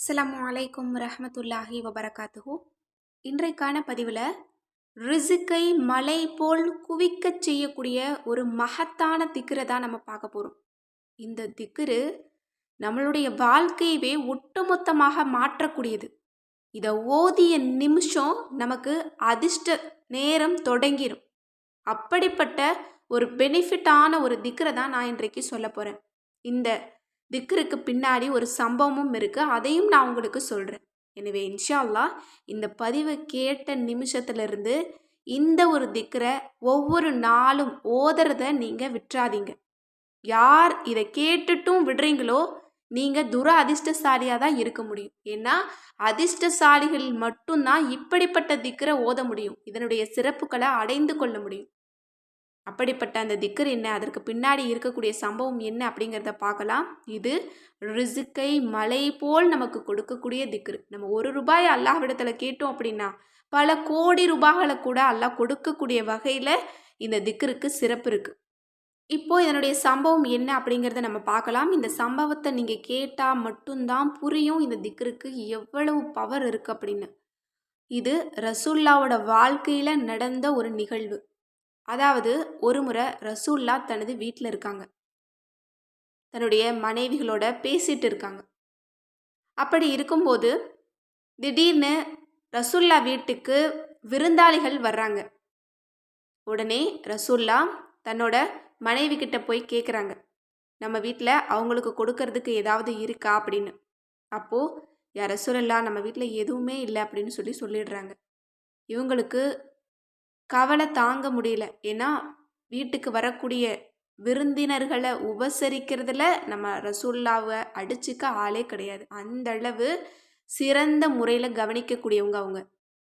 அஸ்லாம் அலைக்கும் ரஹமத்துல்லாஹி வபரகாத்துஹூ. இன்றைக்கான பதிவில் ரிசுக்கை மலை போல் குவிக்கச் செய்யக்கூடிய ஒரு மகத்தான திக்கரை தான் நம்ம பார்க்க போகிறோம் இந்த திக்கரு நம்மளுடைய வாழ்க்கையவே ஒட்டுமொத்தமாக மாற்றக்கூடியது. இதை ஓதிய நிமிஷம் நமக்கு அதிர்ஷ்ட நேரம் தொடங்கிடும் அப்படிப்பட்ட ஒரு பெனிஃபிட்டான ஒரு திக்கரை தான் நான் இன்றைக்கு சொல்ல போகிறேன் இந்த திக்ருக்கு பின்னாடி ஒரு சம்பவமும் இருக்குது அதையும் நான் உங்களுக்கு சொல்கிறேன் எனவே இன்ஷால்லா இந்த பதிவை கேட்ட நிமிஷத்துலேருந்து இந்த ஒரு திக்கரை ஒவ்வொரு நாளும் ஓதுறத நீங்கள் விட்டுறாதீங்க யார் இதை கேட்டுட்டும் விடுறீங்களோ நீங்கள் துர அதிர்ஷ்டசாலியாக தான் இருக்க முடியும். ஏன்னா அதிர்ஷ்டசாலிகள் மட்டும்தான் இப்படிப்பட்ட திக்கரை ஓத முடியும். இதனுடைய சிறப்புகளை அடைந்து கொள்ள முடியும். அப்படிப்பட்ட அந்த திக்கர் என்ன? அதற்கு பின்னாடி இருக்கக்கூடிய சம்பவம் என்ன அப்படிங்கிறத பார்க்கலாம். இது ரிசுக்கை மலை போல் நமக்கு கொடுக்கக்கூடிய திக்கர். நம்ம ஒரு ரூபாய் அல்லாஹ்விடத்தில் கேட்டோம் அப்படின்னா பல கோடி ரூபாய்களை கூட அல்லாஹ் கொடுக்கக்கூடிய வகையில் இந்த திக்கருக்கு சிறப்பு இருக்குது இப்போது இதனுடைய சம்பவம் என்ன அப்படிங்கிறத நம்ம பார்க்கலாம். இந்த சம்பவத்தை நீங்கள் கேட்டால் மட்டும்தான் புரியும் இந்த திக்கருக்கு எவ்வளவு பவர் இருக்குது அப்படின்னு. இது ரசுல்லாவோட வாழ்க்கையில் நடந்த ஒரு நிகழ்வு. அதாவது ஒரு முறை ரசூல்லா தனது வீட்டில் இருக்காங்க. தன்னுடைய மனைவிகளோட பேசிட்டு இருக்காங்க. அப்படி இருக்கும்போது திடீர்னு ரசூல்லா வீட்டுக்கு விருந்தாளிகள் வர்றாங்க. உடனே ரசூல்லா தன்னோட மனைவி கிட்ட போய் கேட்குறாங்க நம்ம வீட்டில் அவங்களுக்கு கொடுக்கறதுக்கு ஏதாவது இருக்கா அப்படின்னு. அப்போது யார் ரசூலல்லா நம்ம வீட்டில் எதுவுமே இல்லை அப்படின்னு சொல்லி சொல்லிடுறாங்க. இவங்களுக்கு கவலை தாங்க முடியல. ஏன்னா வீட்டுக்கு வரக்கூடிய விருந்தினர்களை உபசரிக்கிறதுல நம்ம ரசூல்லாவை அடிச்சுக்க ஆளே கிடையாது. அந்த அளவு சிறந்த முறையில் கவனிக்கக்கூடியவங்க அவங்க.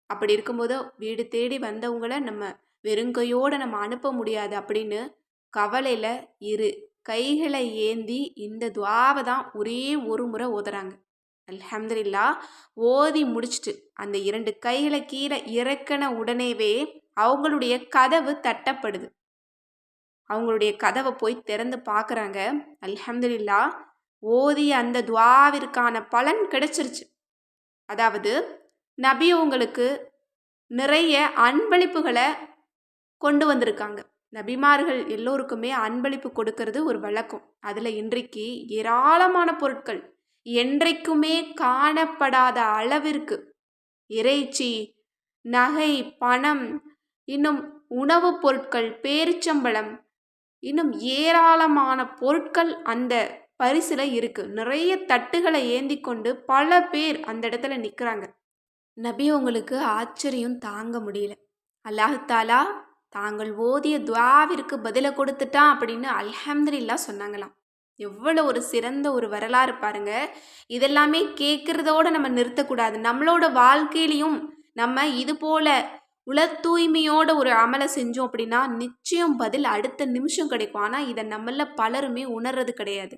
அப்படி இருக்கும்போது வீடு தேடி வந்தவங்கள நம்ம வெறுங்கையோடு நம்ம அனுப்ப முடியாது அப்படின்னு கவலையில் இரு. கைகளை ஏந்தி இந்த துவாவை தான் ஒரே ஒரு முறை ஓதுறாங்க. அல்ஹம்துலில்லா ஓதி முடிச்சுட்டு அந்த இரண்டு கைகளை கீழே இறக்கின உடனேவே அவங்களுடைய கதவு தட்டப்படுது. அவங்களுடைய கதவை போய் திறந்து பார்க்குறாங்க. அல்ஹம்துல்லா ஓதி அந்த துவாவிற்கான பலன் கிடைச்சிருச்சு. அதாவது நபி உங்களுக்கு நிறைய அன்பளிப்புகளை கொண்டு வந்திருக்காங்க. நபிமார்கள் எல்லோருக்குமே அன்பளிப்பு கொடுக்கறது ஒரு வழக்கம். அதில் இன்றைக்கு ஏராளமான பொருட்கள் என்றைக்குமே காணப்படாத அளவிற்கு இறைச்சி நகை பணம் இன்னும் உணவுப் பொருட்கள் பேரிச்சம்பழம் இன்னும் ஏராளமான பொருட்கள் அந்த பரிசில் இருக்குது நிறைய தட்டுகளை ஏந்தி கொண்டு பல பேர் அந்த இடத்துல நிற்கிறாங்க நபி உங்களுக்கு ஆச்சரியம் தாங்க முடியல. அல்லாஹாலா தாங்கள் ஓதிய துவாவிற்கு பதிலை கொடுத்துட்டான் அப்படின்னு அல்ஹம்துல்லா சொன்னாங்களாம். எவ்வளோ ஒரு சிறந்த ஒரு வரலாறு பாருங்க. இதெல்லாமே கேட்குறதோட நம்ம நிறுத்தக்கூடாது. நம்மளோட வாழ்க்கையிலையும் நம்ம இது போல உல தூய்மையோட ஒரு அமலை செஞ்சோம் அப்படின்னா நிச்சயம் பதில் அடுத்த நிமிஷம் கிடைக்கும். ஆனால் இதை நம்மள பலருமே உணர்றது கிடையாது.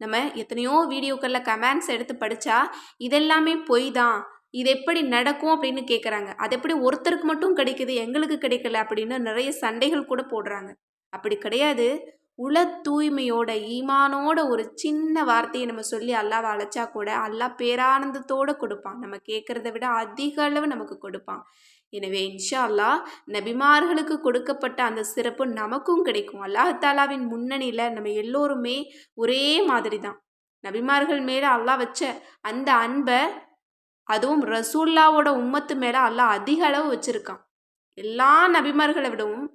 நம்ம எத்தனையோ வீடியோக்களில் கமெண்ட்ஸ் எடுத்து படித்தா இதெல்லாமே பொய் தான். இது எப்படி நடக்கும்? அப்படின்னு கேட்குறாங்க அது எப்படி ஒருத்தருக்கு மட்டும் கிடைக்குது எங்களுக்கு கிடைக்கல? அப்படின்னு நிறைய சண்டைகள் கூட போடுறாங்க. அப்படி கிடையாது. உல தூய்மையோட ஈமானோட ஒரு சின்ன வார்த்தையை நம்ம சொல்லி அல்லாவை அழைச்சா கூட அல்லா பேரானந்தத்தோடு கொடுப்பான். நம்ம கேட்குறத விட அதிக அளவு நமக்கு கொடுப்பான். எனவே இன்ஷா அல்லாஹ் நபிமார்களுக்கு கொடுக்கப்பட்ட அந்த சிறப்பு நமக்கும் கிடைக்கும். அல்லாஹாலாவின் முன்னணியில் நம்ம எல்லோருமே ஒரே மாதிரி தான் நபிமார்கள் மேலே அல்லாஹ் வச்ச அந்த அன்பை அதுவும் ரசூல்லாவோட உம்மத்து மேலே அல்லாஹ் அதிக அளவு வச்சுருக்கான். எல்லா நபிமார்களை விடவும்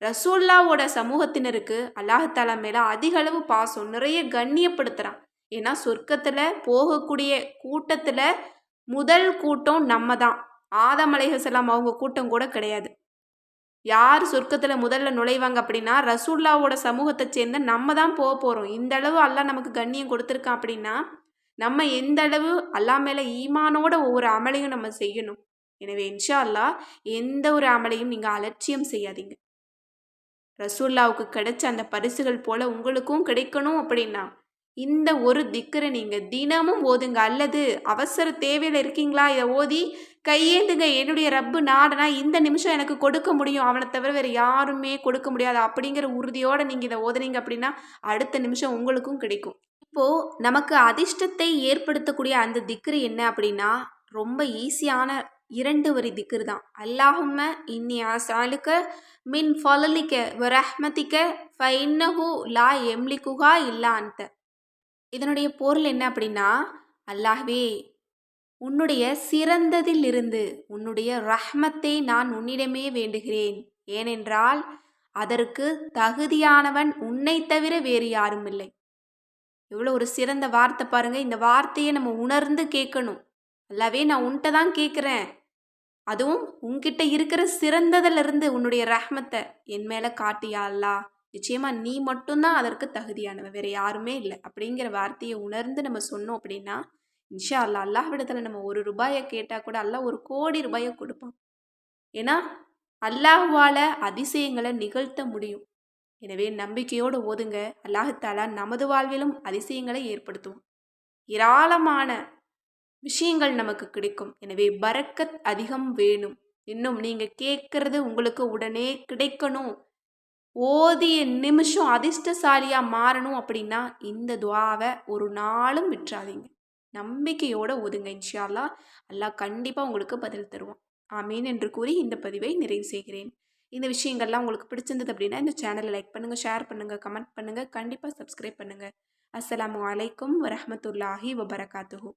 ரசூல்லாவோட சமூகத்தினருக்கு அல்லாஹாலா மேலே அதிக அளவு பாசம் நிறைய கண்ணியப்படுத்துகிறான் ஏன்னா சொர்க்கத்தில் போகக்கூடிய கூட்டத்தில் முதல் கூட்டம் நம்ம தான் ஆதம் அலைஹசலாம் அவங்க கூட்டம் கூட கிடையாது. யார் சொர்க்கத்தில் முதல்ல நுழைவாங்க அப்படின்னா ரசூல்லாவோட சமூகத்தை சேர்ந்து நம்ம தான் போக போகிறோம் இந்த அளவு அல்லாஹ் நமக்கு கண்ணியம் கொடுத்துருக்கான் அப்படின்னா நம்ம எந்த அளவு அல்லா மேலே ஈமானோட ஒவ்வொரு அமலையும் நம்ம செய்யணும். எனவே இன்ஷா அல்லா எந்த ஒரு அமலையும் நீங்கள் அலட்சியம் செய்யாதீங்க. ரசூல்லாவுக்கு கிடைச்ச அந்த பரிசுகள் போல உங்களுக்கும் கிடைக்கணும் அப்படின்னா இந்த ஒரு திக்கரை நீங்கள் தினமும் ஓதுங்க. அல்லது அவசர தேவையில் இருக்கீங்களா? இதை ஓதி கையேந்துங்க. என்னுடைய ரப்பு நாடனா இந்த நிமிஷம் எனக்கு கொடுக்க முடியும். அவனை தவிர வேறு யாருமே கொடுக்க முடியாது. அப்படிங்கிற உறுதியோடு நீங்கள் இதை ஓதுனீங்க அப்படின்னா அடுத்த நிமிஷம் உங்களுக்கும் கிடைக்கும். இப்போ நமக்கு அதிர்ஷ்டத்தை ஏற்படுத்தக்கூடிய அந்த திக்ரு என்ன அப்படின்னா ரொம்ப ஈஸியான இரண்டு வரி திக்ரு தான். அல்லாஹும்ம இன்னி ஆசாலுக்க மின் ஃபலலிக்க வரஹ்மதிக்க ஃபைன்னஹு லா எம்லிகுஹா இல்லா அந்த இதனுடைய பொருள் என்ன அப்படின்னா அல்லாஹ்வே உன்னுடைய சிறந்ததிலிருந்து உன்னுடைய ரஹ்மத்தை நான் உன்னிடமே வேண்டுகிறேன். ஏனென்றால் அதற்கு தகுதியானவன் உன்னை தவிர வேறு யாரும் இல்லை. எவ்வளோ ஒரு சிறந்த வார்த்தை பாருங்க. இந்த வார்த்தையை நம்ம உணர்ந்து கேட்கணும். அல்லாவே நான் உன்கிட்ட தான் கேட்குறேன். அதுவும் உன்கிட்ட இருக்கிற சிறந்ததிலிருந்து உன்னுடைய ரஹ்மத்தை என் மேலே காட்டியா அல்லா நிச்சயமாக நீ மட்டும்தான் அதற்கு தகுதியானவன். வேறு யாருமே இல்லை. அப்படிங்கிற வார்த்தையை உணர்ந்து நம்ம சொன்னோம் அப்படின்னா இன்ஷா அல்லா அல்லாஹ்விடத்தில் நம்ம ஒரு ரூபாயை கேட்டால் கூட அல்லாஹ் ஒரு கோடி ரூபாயை கொடுப்பான். ஏன்னா அல்லாஹ்வால் அதிசயங்களை நிகழ்த்த முடியும். எனவே நம்பிக்கையோடு ஓதுங்க. அல்லாஹாலா நமது வாழ்விலும் அதிசயங்களை ஏற்படுத்துவோம் ஏராளமான விஷயங்கள் நமக்கு கிடைக்கும். எனவே பறக்கத் அதிகம் வேணும். இன்னும் நீங்கள் கேட்கறது உங்களுக்கு உடனே கிடைக்கணும். ஓதிய நிமிஷம் அதிர்ஷ்டசாலியாக மாறணும் அப்படின்னா இந்த துவாவை ஒரு நாளும் விட்டுறாதீங்க. நம்பிக்கையோடு ஒதுங்க இன்ஷியாலா அல்லாஹ் கண்டிப்பாக உங்களுக்கு பதில் தருவான். ஆமீன் என்று கூறி இந்த பதிவை நிறைவு செய்கிறேன். இந்த விஷயங்கள்லாம் உங்களுக்கு பிடிச்சிருந்தது அப்படின்னா இந்த சேனலை லைக் பண்ணுங்கள் ஷேர் பண்ணுங்கள் கமெண்ட் பண்ணுங்கள் கண்டிப்பாக சப்ஸ்கிரைப் பண்ணுங்கள் அஸ்ஸலாமு அலைக்கும் வரமத்துல்லாஹி வபரகாத்துஹூ.